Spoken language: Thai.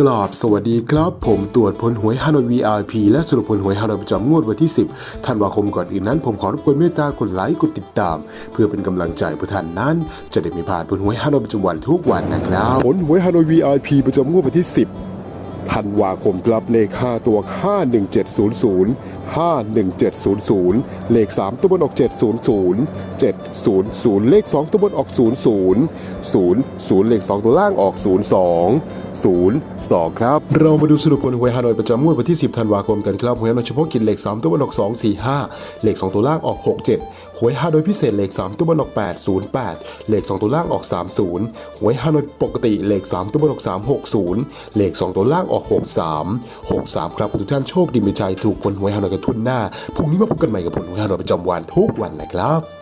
กรอบสวัสดีครับ ผมตรวจผลหวยฮานอย VIP และสรุปผลหวยฮานอยประจำงวดวันที่ 10ธันวาคมก่อนอื่นนั้น ผมขอรบกวนเมตตากดไลค์กดติดตาม เพื่อเป็นกำลังใจผู้ท่านนั้น จะได้ไม่พลาดผลหวยฮานอยประจำวันทุกวันนะครับ ผลหวยฮานอย VIP ประจำงวดวันที่ 10 ธันวาคมครับเลข 5 ตัว 51700 51700 เลข 3 ตัวบนออก 700 700 เลข 2 ตัวบนออก 00 00 เลข 2 ตัวล่างออก 02 02 ครับ เรามาดูสรุปผลหวยฮานอยประจำงวดวันที่ 10 ธันวาคมกันครับหวยฮานอยเฉพาะกิจเลข 3 ตัวบนออก 245 เลข 2 ตัวล่างออก 67 หวยฮานอยพิเศษเลข 3 ตัวบนออก 808 เลข 2 ตัวล่างออก 30 หวยฮานอยปกติเลข 3 ตัวบนออก 360 เลข 2 ตัวล่างออก 63 63 ครับทุกท่านโชคดีมีชัยถูกผลหวยฮานอยกันทุนหน้าพรุ่งนี้มาพบกันใหม่กับผลหวยฮานอยประจำวันทุกวันนะครับ